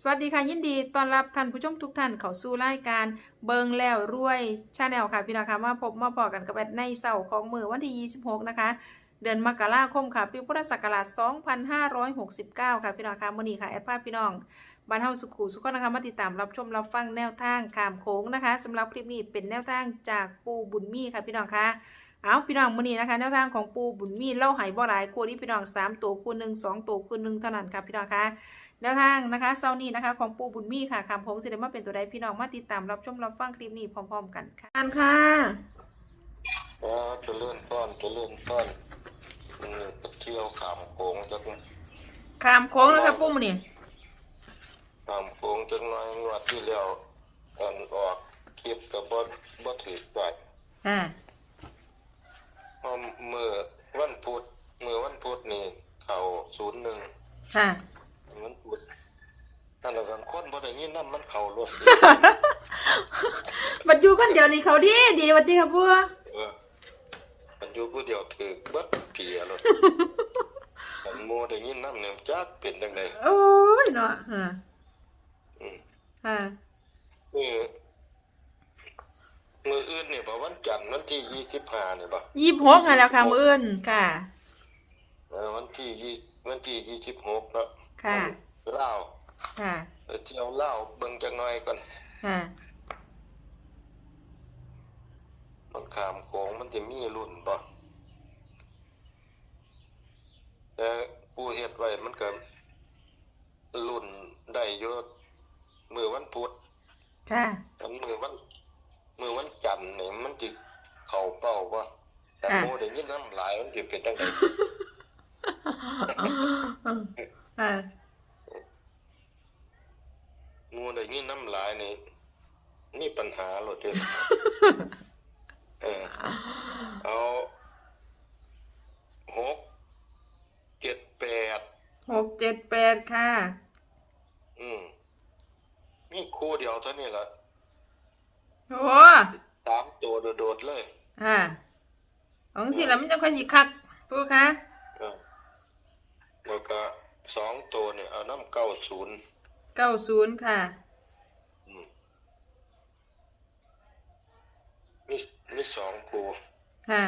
สวัสดีค่ะ ยินดีต้อนรับท่านผู้ชมทุกท่านเข้าสู่รายการเบิงแล้วรวยชาแนลค่ะพี่น้องค่ะมาพบมาพอกันกับแอดในเสาร์ของมือวันที่ 26 นะคะ เดือนมกราคมค่ะปีพุทธศักราช 2569 ค่ะพี่น้องค่ะมื้อนี้ค่ะแอดภาพพี่น้องบ้านเฮาสุขุสุขนะคะมาติดตามรับชมรับฟังแนวทางขามโค้งนะคะสำหรับคลิปนี้เป็นแนวทางจากปูบุญมีค่ะพี่น้องค่ะเอาพี่น้องมื้อนี้นะคะแนวทางของปูบุญมีเล่าไหบ่หลายคู่นี้พี่น้องสามตัวคู่หนึ่งสองตัวคู่หนึ่งเท่านั้นค่ะพี่น้องคะ แนวทางนะคะเซานี้นะคะของปูบุญมีค่ะคำพงศิลปมาเป็นตัวใดพี่น้องมาติดตามรับชมรับฟังคลิปนี้พร้อม ๆ กันค่ะอ่านค่ะอ๋อจะเลื่อนต้อนจะเลื่อนต้อนมันไปเที่ยวขามโขงจักขามโค้งแล้วค่ะปูมื้อนี้ขามโขงจักหน้อยงวดที่แล้วอันออกคลิปกับบ่บ่ถือไว้อ่าเพราะมือวันพุธมือวันพุธนี่ เข้าศูนย์หนึ่งค่ะ มันพุธนั่นแหละกันคนบ่ได้ยินนำมันเข้ารถบัดอยู่คนเดียวนี่เขาดีดีวัดดีค่ะปูเออมันอยู่ผู้เดียวถือเบิดเกียรถมันโมได้ยินนำเนี่ยจักเป็นจังไดโอ้ยเนาะอ่าอืมค่ะมือมืออื่นเนี่ยบอกวันจันทร์วันที่ยี่สิบห้าเนี่ยบอกยี่สิบหกค่ะแล้วค่ะมื้ออื่นค่ะเออวันที่ยี่วันที่ยี่สิบหกเนาะ ค่ะเล่าวค่ะไปเที่ยวเล่าวเบิ่งจักหน่อยก่อนค่ะมันขามโขงมันจะมีรุ่นบ่แต่ผู้เฮ็ดไว้มันก็รุ่นได้อยู่มือวันพุธค่ะอันมือวันมือวันจันทร์นี่มันสิเข้าเป้าบ่แต่อะโมได้ยินน้ำหลายมันสิเป็นจังได ค่ะงูได้ยินน้ำลายนี่มีปัญหาหรอเด้อเออเอาหกเจ็ดแปดหกเจ็ดแปดค่ะ อืมมีคู่เดียวเท่านี้ละโอ้ตามตัวโดดๆเลยค่ะของสิแล้วมันจะค่อยสิคักปูค่ะเออแล้วก็ สองตัวเนี่ยเอาน้ำเก้าศูนย์เก้าศูนย์ค่ะอืมมีมีสองคู่ค่ะ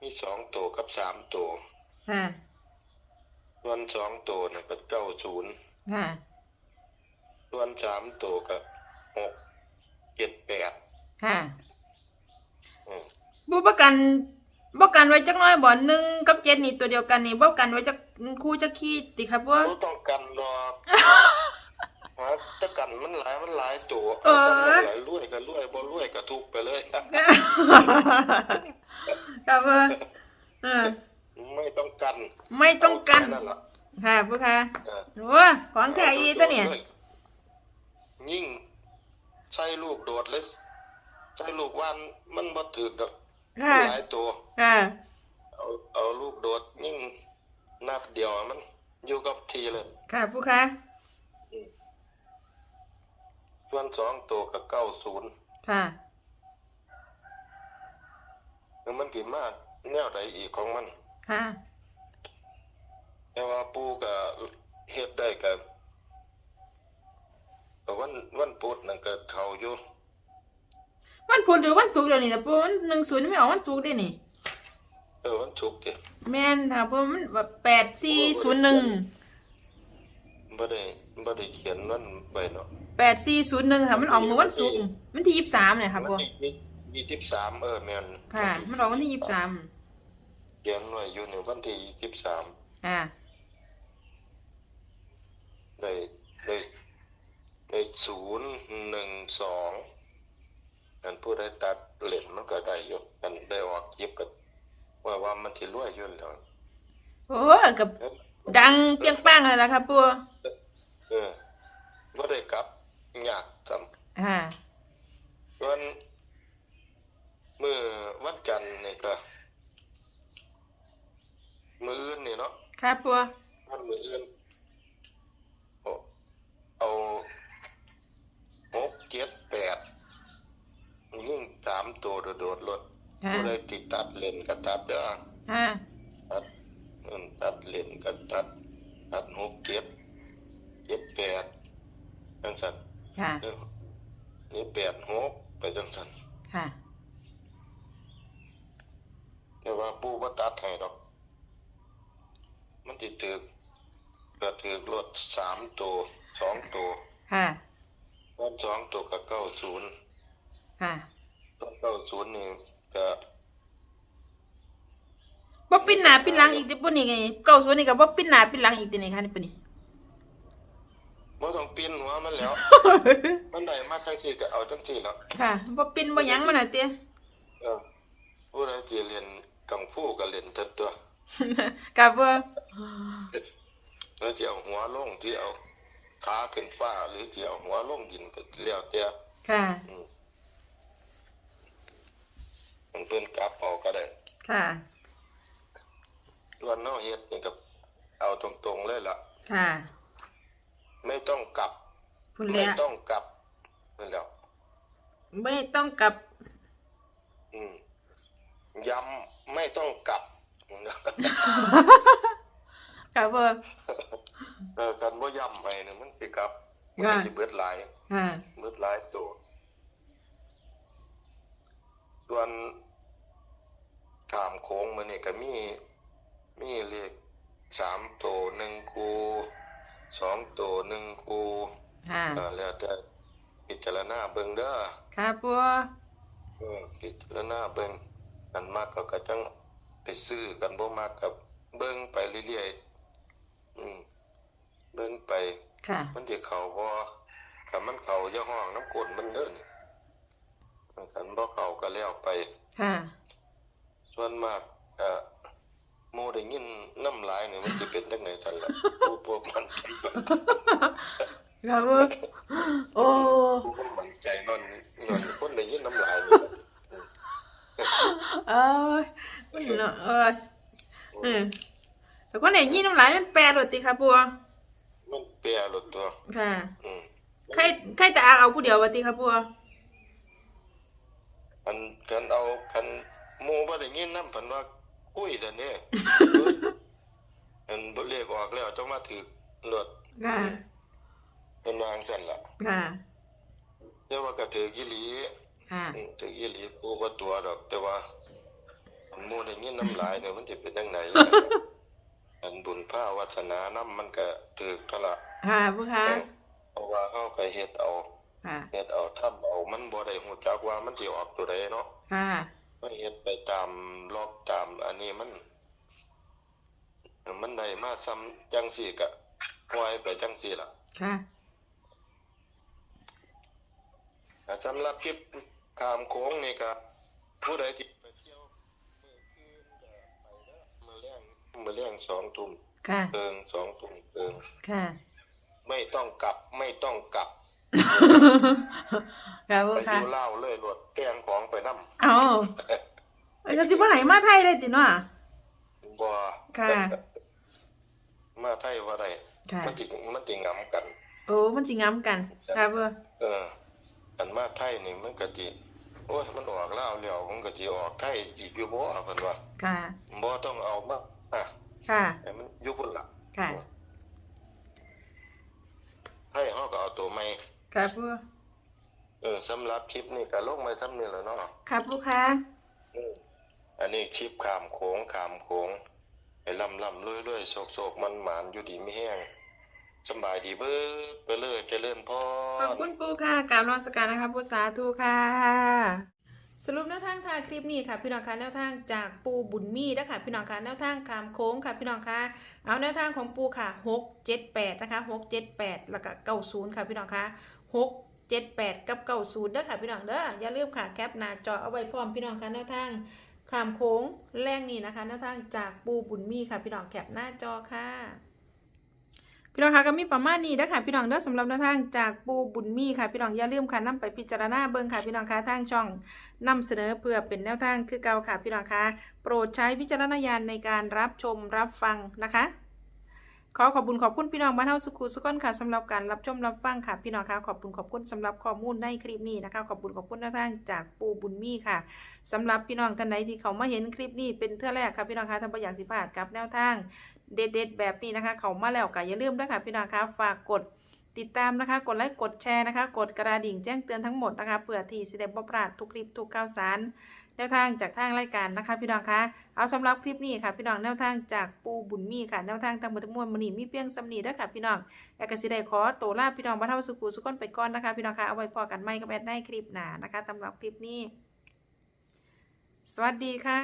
มีสองตัวกับสามตัวค่ะส่วนสองตัวเนี่ยก็เก้าศูนย์ค่ะ ส่วนสามตัวก็หกเจ็ดแปดค่ะอืมบูประกันประกันไว้จักหน้อยบ่หนึ่งกับเจ็ดนี่ตัวเดียวกันนี่บ่ประกันไว้จัก คู่จักขี้ติครับว่ารู้ต้องกันดอกฮะถ้ากันมันหลายมันหลายตัวเออสำหรับหลายรวยก็รวยบ่รวยก็ทุกข์ไปเลยครับว่าเออไม่ต้องกัน ไม่ต้องกันเาแค่นั่นล่ะค่ะผู้ค่ะเออโอ้ของแท้อีตัวเนี่ย ยิ่งใช้ลูกโดดเลยใช้ลูกว่านมันบ่ถึกดอกค่ะหลายตัว ค่ะ เอาเอาลูกโดดยิ่ง นัดเดียวมันอยู่กับทีเลยค่ะผู้ค่ะส่วนสองตัวก็เก้าศูนย์ค่ะแล้วมันกี่มาแนวใดอีกของมัน ค่ะ แต่ว่าปูก็เฮ็ดได้ก็ก็วันวันพุธนั่นก็เข้าอยู่ วันพุธหรือวันศุกร์เดี๋ยวนี้นะปูมันหนึ่งศูนย์ไม่ออกวันศุกร์ได้นี่เออวันศุกร์ติแม่นค่ะปูมันแบบแปดสี่ศูนย์หนึ่งบ่ได้บ่ได้เขียนวันไว้เนาะแปดสี่ศูนย์หนึ่งค่ะ มันออกเมื่อวันศุกร์วันที่ยี่สิบสามเนี่ยค่ะปูวันที่ยี่สิบสามเออแม่นค่ะ มันออกวันที่ยี่สิบสามเขียนไว้อยู่ในวันที่ยี่สิบสามค่ะได้ได้ได้ศูนย์หนึ่งสองอันผู้ได้ตัดเหรียญมันก็ได้อยู่อันได้ออกคลิปก็ ว่าว่ามันสิรวยอยู่แล้วโอ้กับดังเปรียงป้างเลยละค่ะปูเออบ่ได้กลับยากทำค่ะวันเมื่อวันจันทร์นี่ก็มืออื่นนี่เนาะค่ะปูวันมืออื่นเอาเอาหกเจ็ดแปดยิ่งสามตัวโดดๆรถ ค่ะผู้ใดติดตัดเลนก็ตัดเด้อค่ะตัดอืมตัดเลนก็ตัด ตัดหกเจ็ดเจ็ดแปดสันค่ะเออนี่แปดหกไปจังสันค่ะ แต่ว่าปูบ่ตัดให้ดอก มันติถือกก็ถือกรถสามตัวสองตัวค่ะวันสองตัวกับเก้าศูนย์ค่ะต้นเก้าศูนย์นี่ ก็บ่ปิ้นหน้าปิ้นหลังอีกติปุ่นนี่ไงเก้าส่วนนี่ก็บ่ปิ้นหน้าปิ้นหลังอีกตินี่ค่ะนี่ปุ่นนี่บ่ต้องปีนหัวมันแล้ว มันได้มาจังซี่ก็เอาจังซี่แล้วค่ะบ่ปิ้นบ่หยังมันน่ะเตี้ยเออผู้ใดที่เรียนกังฟูก็เรียนเถิดตัวกะบ่แล้วสิเอาหัวลงสิเอาขาขึ้นฟ้าหรือสิเอาหัวลงดินก็แล้วแต่ค่ะ อืมมันเพิ่นกลับเอาก็ได้ ค่ะ ส่วนเฮาเฮ็ดนี่ก็เอาตรงๆเลยล่ะ ค่ะ ไม่ต้องกลับ พุ่นไม่แล้วต้องกลับนั่นแหล้ว ไม่ต้องกลับ อืมย้ำไม่ต้องกลับกะบ่เออกันบ่ย้ำให้นี่มันสิกลับ มันว่าก็สิเบิดหลาย ค่ะเบิดหลายตัว ส่วน ถามโค้งมันนี่ก็มีมีเลขสามตัวหนึ่งคูสองตัวหนึ่งคูค่ะอ่าแล้วแต่พิจารณาเบิ่งเด้อค่ะปัวเออพิจารณาเบิ่งกันมากก็ก็จังไปซื้อกันบ่มากกับเบิ่งไปเรื่อยๆอืมเบิ่งไป ค่ะ มันสิเข้าบ่ถ้ามันเข้าอย่าห้องน้ำกลนมันเด้อนี่กันบ่เข้าก็แล้วไป ค่ะ ส่วนมากเอ่อหมู่ได้ยินน้ำลายนี่มันสิเป็นจังไดซั่นล่ะผู้พวกมันค่ะปัวโอ้ผู้คนมั่นใจนอนนอนคนได้ยินน้ำลายนี่เอ้ยมันเนาะเอ้ยเออแต่คนไหนยี่น้ำลายมันแปรโรติค่ะปัวมันแปรหลดตัวค่ะอืมใครใครแต่อาเอาผู้เดียววะติค่ะปัวมันกันเอาคัน หมู่บ่ได้ยินนำเพิ่นว่าคุยแต่นี่อันบ่เรียกออกแล้วต้องมาถือรถค่ะเป็นวางซั่นล่ะค่ะแต่ว่าก็ถืออีหลีค่ะอืมถืออีหลีปูบ่ตัวดอก แต่ว่าอันหมู่ได้ยินน้ำลายเนี่ยมันสิเป็นจังไดล่ะอันบุญพาวาสนานํมันก็ถือเท่าละค่ะปัวค่ะเพราะว่าเฮาก็เฮ็ดเอาค่ะเฮ็ดเอาทำเอามันบ่ได้ฮู้จักว่ามันสิออกตัวใดเนาะค่ะ มันเฮ็ดไปตามล็อกตามอันนี้มัน มันได้มาซ้ำจังสี่ก็ปล่อยไปจังสี่ล่ะ ค่ะแต่สำหรับคลิปขามโค้งนี่ก็ผู้ใดที่ไปเที่ยวมื้อคืนก็ไปเด้อมื้อแลงมื้อแลง2ทุ่มค่ะเกิง2ทุ่มเกิงค่ะ ไม่ต้องกลับไม่ต้องกลับ ค่ะปัวไปอค่ะยู่ลาวเลยรถแกงของไปนำเอาไอ้ก็สิบ่ให้มาไทยเลยติเนาะบ่ค่ะ มาไทยว่าได้ค่ะ มันสิมันสิงํกัน โอ้มันสิงำกัน ค่ะปัวเอออันมาไทยนี่มันก็สิโอ้ยมันออกลาวแล้วมันก็สิออกไทยอีกอยู่บ่เพิ่นว่าค่ะ บ่ต้องเอามาอะค่ะให้มันอยู่พุ่นล่ะค่ะ ไทยเฮาก็เอาตัวใหม่ ค่ะปัวเออสำหรับคลิปนี้ก็ลงมาซ้ำนี่แหล้วเนาะค่ะปัวค่ะอืมอันนี้คลิปขามโขงขามโขงให้ลำลำรวยๆโศกๆมันหมานอยู่ดีไม่แห้งสำบายดีเบิดไปเลยเจริญพขอบรคุณปูค่ะกราบนมัสการนะคะปูสาธุค่ะ สรุปแนวทางทางคลิปนี้ค่ะพี่น้องคะแนวทางจากปูบุญมีนะคะพี่น้องคะแนวทางคามโค้งค่ะพี่น้องคะเอาแนวทางของปูค่ะหกเจ็ดแปดนะคะหกเจ็ดแปดแล้วก็เก้าศูนย์ค่ะพี่น้องคะ หกเจ็ดแปดกับเก้าศูนย์เด้อค่ะพี่น้องเด้ออย่าลืมค่ะแคปหน้าจอเอาไว้พร้อมพี่น้องคะแนวทางคามโค้งแรกนี้นะคะแนวทางจากปูบุญมีค่ะพี่น้องแคปหน้าจอค่ะพี่น้องคะก็มีประมาณนี้นะคะพี่น้องเด้อสำหรับแนวทางจากปูบุญมีค่ะพี่น้องอย่าลืมค่ะนำไปพิจารณาเบิ่งค่ะพี่น้องคะทางช่องนำเสนอเพื่อเป็นแนวทางคือเก่าค่ะพี่น้องคะโปรดใช้วิจารณญาณในการรับชมรับฟังนะคะ ขอขอบคุณขอบคุณพี่น้องบ้านเฮาสุขุสุขนค่ะสำหรับการรับชมรับฟังค่ะพี่น้องคะขอบคุณขอบคุณสำหรับข้อมูลในคลิปนี้นะคะ ขอบคุณขอบคุณท่าทางจากปูบุญมีค่ะสำหรับพี่น้องท่านใดที่เขามาเห็นคลิปนี้เป็นเทื่าแรกค่ะพี่น้องคะทำประอยากสิพลาดกับแนวทางเด็ดๆแบบนี้นะคะ เขามาแล้วก็อย่าลืมด้วยค่ะพี่น้องคะฝากกด ติดตามนะคะ กดไลค์กดแชร์นะคะ กดกระดิ่งแจ้งเตือนทั้งหมดนะคะเพื่อที่สิได้บ่พลาดทุกคลิปทุกข่าวสารแนวทางจากทางรายการนะคะ พี่น้องคะเอาสำหรับคลิปนี้ค่ะ พี่น้องแนวทางจากปูบุญมีค่ะแนวทางทางหมดทั้งมวลมอนีมีเพียงสำนีด้อค่ะพี่น้องแอกสิได้ขอตัวลาพี่น้องบ่เท่าสุขุสุขคนไปก่อนนะคะ พี่น้องคะเอาไว้พอกันใหม่กับแอดในคลิปหนานะคะสำหรับคลิปนี้ สวัสดีค่ะ